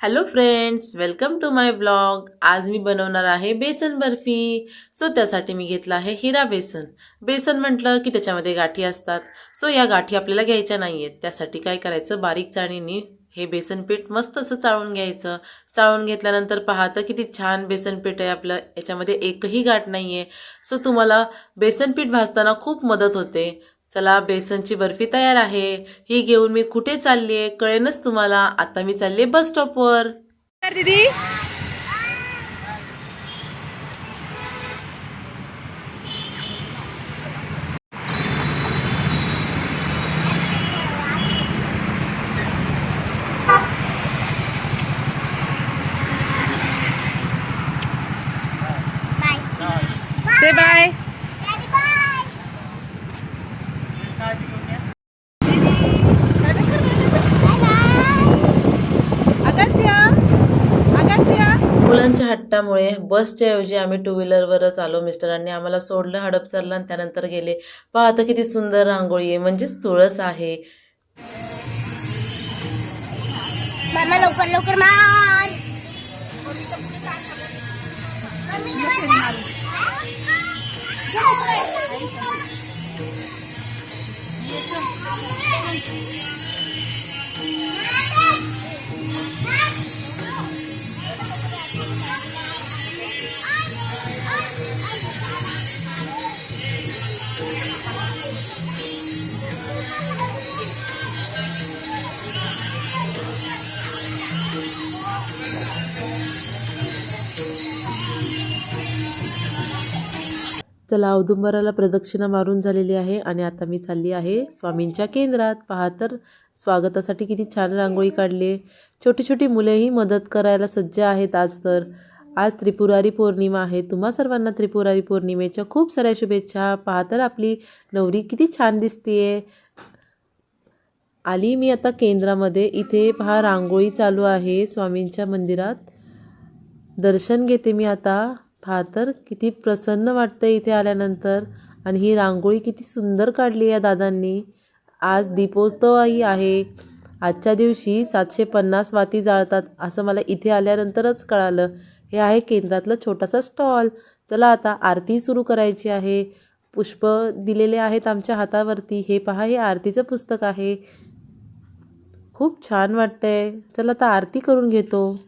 Hello friends welcome to my blog आज मी बनवणार आहे बेसन बर्फी. सो त्यासाठी मी घेतला आहे हिरा बेसन. बेसन म्हटलं की त्याच्यामध्ये गाठी असतात. सो या गाठी आपल्याला घ्यायच्या नाही आहेत त्यासाठी काय करायचं? बारीक चाळणीने हे बेसन पीठ मस्त असं चाळून घ्यायचं. चाळून घेतल्यानंतर पाहतं किती छान बेसन पीठ आहे आपलं. याच्यामध्ये एकही गाठ नाही आहे सो तुम्हाला बेसन पीठ भाजताना खूप मदत होते. चला बेसनची बर्फी तयार आहे. ही घेऊन मी कुठे चालली आहे कळेनच तुम्हाला. आता मी चालली बस स्टॉपवर. दीदी से बाय मुलांच्या हट्टामुळे बसच्या ऐवजी आम्ही टू व्हीलरवरच आलो. मिस्टरांनी आम्हाला सोडलं हडपसरला आणि त्यानंतर गेले. पाहतं किती सुंदर रांगोळी आहे. म्हणजेच तुळस आहे. मामा लवकर लवकर मार. चला औदुंबराला प्रदक्षिणा मारून झालेली आहे आणि आता मी चालली आहे स्वामींच्या केंद्रात. पहा तर स्वागतासाठी किती छान रांगोळी काढली. छोटी छोटी मुलेही मदत करायला सज्ज आहेत आज तर. आज त्रिपुरारी पौर्णिमा आहे. तुम्हा सर्वांना त्रिपुरारी पौर्णिमेच्या खूप साऱ्या शुभेच्छा. पहा तर आपली नवरी किती छान दिसतीये. आली मी आता केंद्रामध्ये. इथे पहा रांगोळी चालू आहे स्वामींच्या मंदिरात. दर्शन घेते मी आता. पहा तर किती प्रसन्न वाटतं इथे आल्यानंतर. आणि ही रांगोळी किती सुंदर काढली या दादांनी. आज दीपोत्सवही आहे. आजच्या दिवशी सातशे पन्नास वाती जाळतात असं मला इथे आल्यानंतरच कळालं. हे आहे केंद्रातलं छोटासा स्टॉल. चला आता आरती सुरू करायची आहे. पुष्प दिलेले आहेत आमच्या हातावरती. हे पहा हे आरतीचं पुस्तक आहे. खूप छान वाटतंय. चला आता आरती करून घेतो.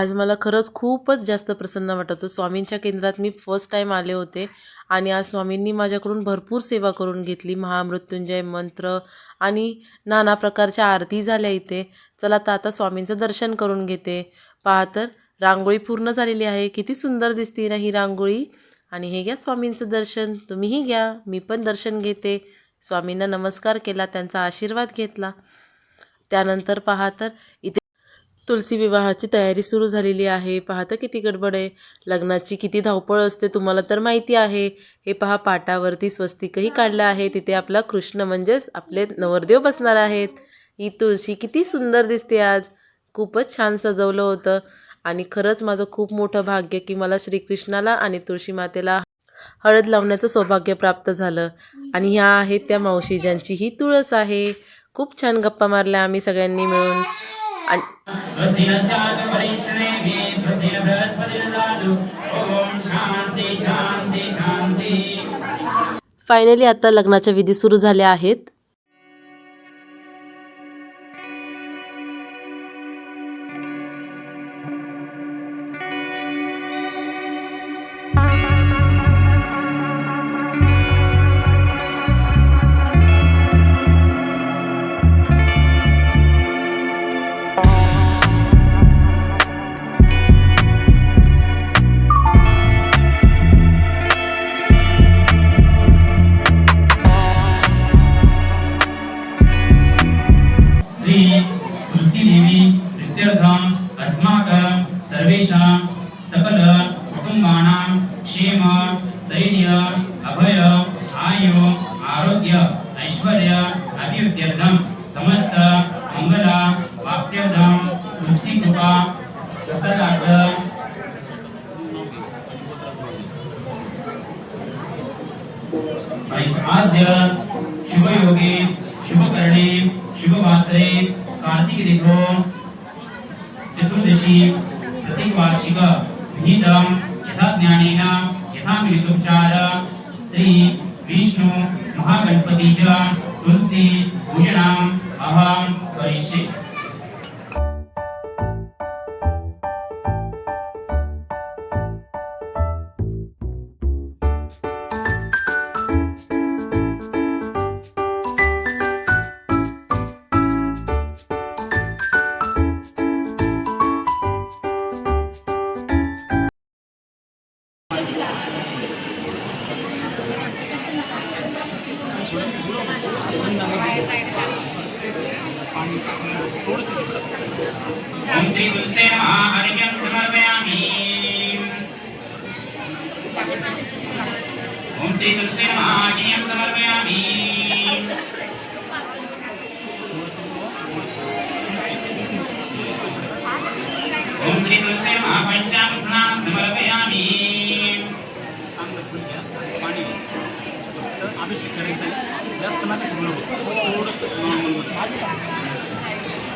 आज मला खरंच खूपच जास्त प्रसन्न वाटत होतं. स्वामींच्या केंद्रात मी फर्स्ट टाईम आले होते आणि आज स्वामींनी माझ्याकडून भरपूर सेवा करून घेतली. महामृत्युंजय मंत्र आणि नाना प्रकारच्या आरती झाल्या इथे. चला तर आता स्वामींचं दर्शन करून घेते. पहा तर रांगोळी पूर्ण झालेली आहे. किती सुंदर दिसते ना ही रांगोळी. आणि हे घ्या स्वामींचं दर्शन. तुम्हीही घ्या. मी पण दर्शन घेते. स्वामींना नमस्कार केला त्यांचा आशीर्वाद घेतला. त्यानंतर पहा तर इथे तुलसी विवाहाची तयारी सुरू झालेली आहे. पाहता किती गडबड आहे. लग्नाची किती धावपळ असते तुम्हाला तर माहिती आहे. हे पहा पाटावरती स्वस्तिकही काढलं आहे. तिथे आपला कृष्ण म्हणजेच आपले नवरदेव बसणार आहेत. ही तुळशी किती सुंदर दिसते आज. खूपच छान सजवलं होतं. आणि खरंच माझं खूप मोठं भाग्य की मला श्रीकृष्णाला आणि तुळशी मातेला हळद लावण्याचं सौभाग्य प्राप्त झालं. आणि ह्या आहेत त्या मावशी ज्यांची ही तुळस आहे. खूप छान गप्पा मारल्या आम्ही सगळ्यांनी मिळून. फायनली आता लग्नाच्या विधी सुरू झाल्या आहेत. तुलसी देवी इत्यर्थम् अस्माकं सर्वेषां सकल कुटुम्बानां क्षेम स्थैर्य अभय आयु आरोग्य ऐश्वर्य अभिवृद्ध्यर्थं समस्त मंगल वाप्त्यर्थं तुलसी कृपा प्रसादार्थ आद्य शुभयोगे शुभकरणे शुभवासरे। कार्तिक दीपो चतुर्दशी प्रतिवार्षिक विहितम यथा ज्ञानेन यथा मिलितोपचार श्री विष्णु महागणपतीच्या तुलसी ओम श्री तुलसे महाहरियं समर्पयामि ओम श्री तुलसे महाहरियं समर्पयामि ओम श्री तुलसे समर्पयामि अभिषेक करायचा जास्त थोडंसं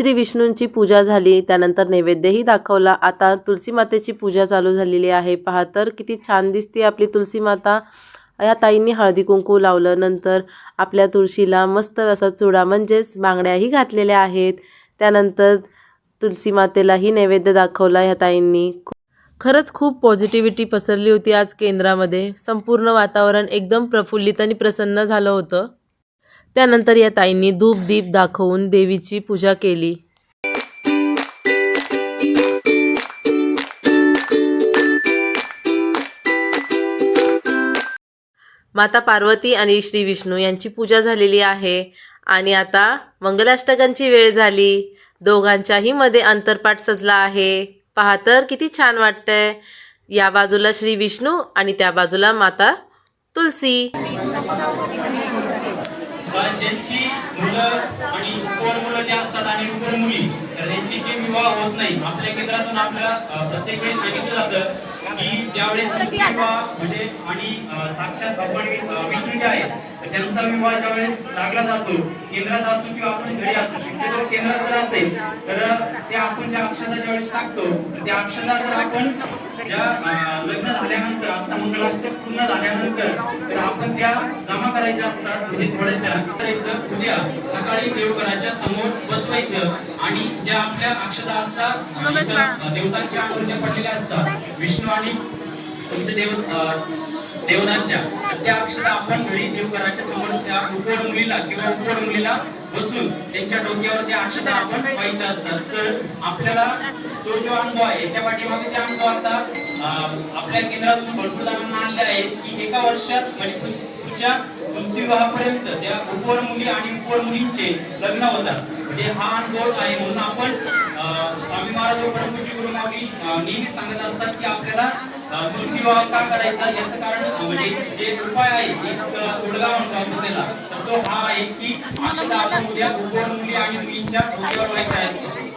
श्री विष्णूंची पूजा झाली त्यानंतर नैवेद्यही दाखवला. आता तुलसी मातेची पूजा चालू झालेली आहे. पहा तर किती छान दिसते आपली तुलसी माता. या ताईंनी हळदी कुंकू लावलं. नंतर आपल्या तुळशीला मस्त असा चुडा म्हणजेच बांगड्याही घातलेल्या आहेत. त्यानंतर तुलसी मातेलाही नैवेद्य दाखवला ह्या ताईंनी. खरंच खूप पॉझिटिव्हिटी पसरली होती आज केंद्रामध्ये. संपूर्ण वातावरण एकदम प्रफुल्लित आणि प्रसन्न झालं होतं. त्यानंतर या ताईंनी धूप दीप दाखवून देवीची पूजा केली. माता पार्वती आणि श्री विष्णू यांची पूजा झालेली आहे आणि आता मंगलाष्टकांची वेळ झाली. दोघांच्याही मध्ये अंतरपाठ सजला आहे. पहा तर किती छान वाटतंय. या बाजूला श्री विष्णू आणि त्या बाजूला माता तुलसी. ज्यांची मुलं आणि उपवर मुलं जे असतात आणि उपवर मुली तर त्यांची जे विवाह होत नाही आपल्या केंद्रातून आपल्याला प्रत्येक वेळेस सांगितलं जातं की ज्यावेळेस विवाह म्हणजे आणि साक्षात भगवान विष्णू जे आहेत त्यांचा विवाह ज्यावेळेस लागला जातो केंद्रात असू किंवा आपण घरी असू शक्यतो केंद्रात जर असेल तर ते आपण ज्या अक्षता ज्यावेळेस टाकतो त्या अक्षता जर आपण ज्या लग्न झाल्यानंतर आता मंगलाष्टक पूर्ण झाल्यानंतर तर आपण त्या जमा करायच्या असतात म्हणजे थोड्याशा. करायचं उद्या सकाळी देवघराच्या समोर बसवायचं आणि ज्या आपल्या अक्षता असतात देवतांच्या अंगावर पडलेल्या असतात विष्णू आणि तुमचे देव अ, त्या अक्षता आपण घरी देवघराच्या समोर त्या उपवर मुलीला किंवा उपवर मुलीला बसून त्यांच्या डोक्यावर त्या अक्षता आपण व्हायच्या असतात. तर आपल्याला तो जो अनुभव आहे याच्या पाठीमागे जे अनुभव आता आपल्या केंद्रातून भरपूर जणांना आणले आहेत की एका वर्षात म्हणजे पुढच्या तुलसी विवाहापर्यंत त्या उपवर मुली आणि उपवर मुलींचे लग्न होतात. म्हणजे हा अनुभव आहे म्हणून आपण स्वामी महाराज परमपूजी गुरु माऊली नेहमी सांगत असतात की आपल्याला तुलसी विवाह का करायचा? याचं कारण म्हणजे जे उपाय आहे एक तोडगा म्हणतो आपण त्याला. तर तो हा आहे की आपण उद्या उपवर मुली आणि मुलींच्या डोक्यावर व्हायच्या आहेत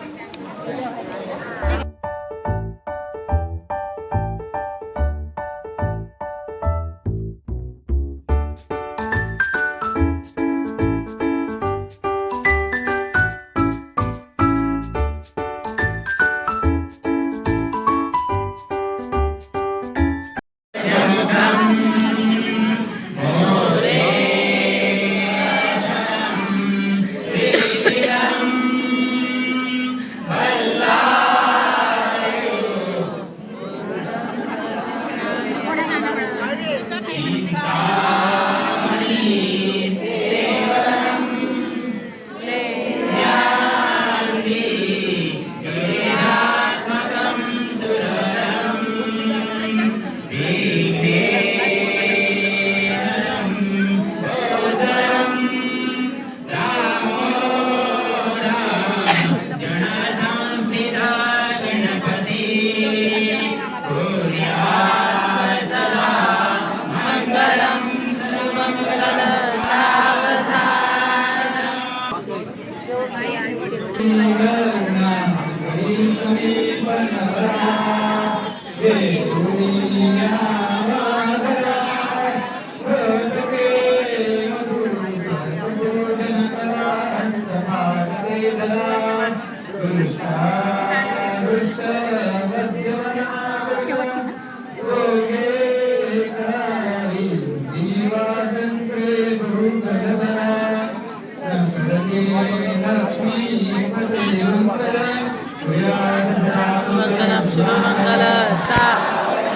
मंगल शुभमंगल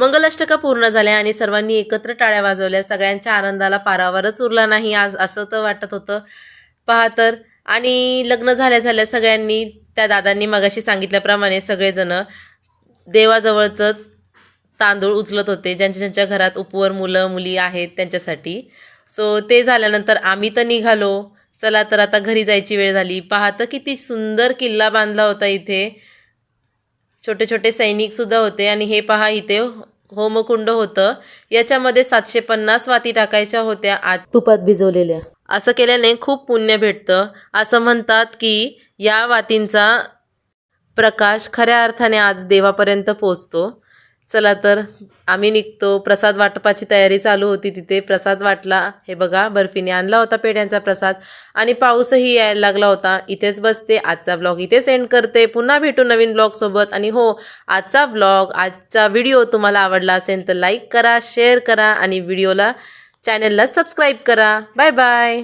मंगलाष्टका पूर्ण झाल्या आणि सर्वांनी एकत्र टाळ्या वाजवल्या. सगळ्यांच्या आनंदाला पारावरच उरला नाही आज असं तर वाटत होतं. पहा तर आणि लग्न झाल्या झाल्या सगळ्यांनी त्या दादांनी मगाशी सांगितल्याप्रमाणे सगळेजण देवाजवळचं तांदूळ उचलत होते. ज्यांच्या ज्यांच्या घरात उपवर मुलं मुली आहेत त्यांच्यासाठी. सो ते झाल्यानंतर आम्ही तर निघालो. चला तर आता घरी जायची वेळ झाली. पाहतं किती सुंदर किल्ला बांधला होता इथे. छोटे छोटे सैनिक सुद्धा होते आणि हे पहा इथे होमकुंड होतं. याच्यामध्ये सातशे पन्नास वाती टाकायच्या होत्या आत. तुपात भिजवलेल्या. असं केल्याने खूप पुण्य भेटतं. असं म्हणतात की या वातींचा प्रकाश खऱ्या अर्थाने आज देवापर्यंत पोचतो चला तर आम्ही निघतो. प्रसाद वाटपाची तयारी चालू होती तिथे. प्रसाद वाटला हे बघा बर्फीने आणला होता पेढ्यांचा प्रसाद आणि पाऊसही यायला लागला होता. इथेच बसते आजचा ब्लॉग इथेच एंड करते. पुन्हा भेटू नवीन ब्लॉगसोबत आणि हो आजचा ब्लॉग आजचा व्हिडिओ तुम्हाला आवडला असेल तर लाईक करा शेअर करा आणि व्हिडिओला चॅनलला सबस्क्राईब करा. Bye bye